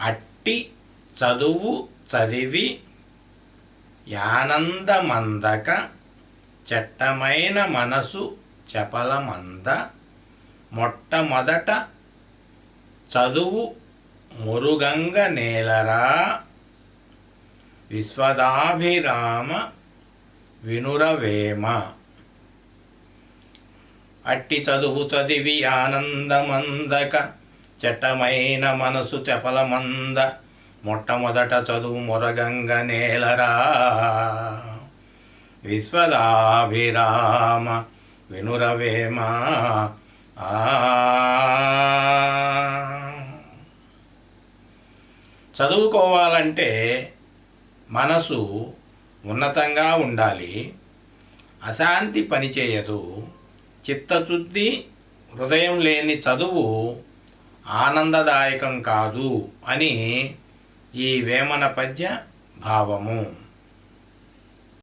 అట్టి చదువు చదివి యానందమందక చట్టమైన మనసు చపలమంద మొట్టమొదట చదువు మురుగంగ నేలరా విశ్వదాభిరామ వినురవేమ. అట్టి చదువు చదివి ఆనందమందక చట్టమైన మనసు చపలమంద. మొట్టమొదట చదువు మురగంగ నేలరా. విశ్వదాభిరామ వినురవేమా. ఆ. చదువుకోవాలంటే మనసు ఉన్నతంగా ఉండాలి. అశాంతి పనిచేయదు. చిత్తశుద్ధి హృదయం లేని చదువు ఆనందదాయకం కాదు అని ఈ వేమన పద్య భావము.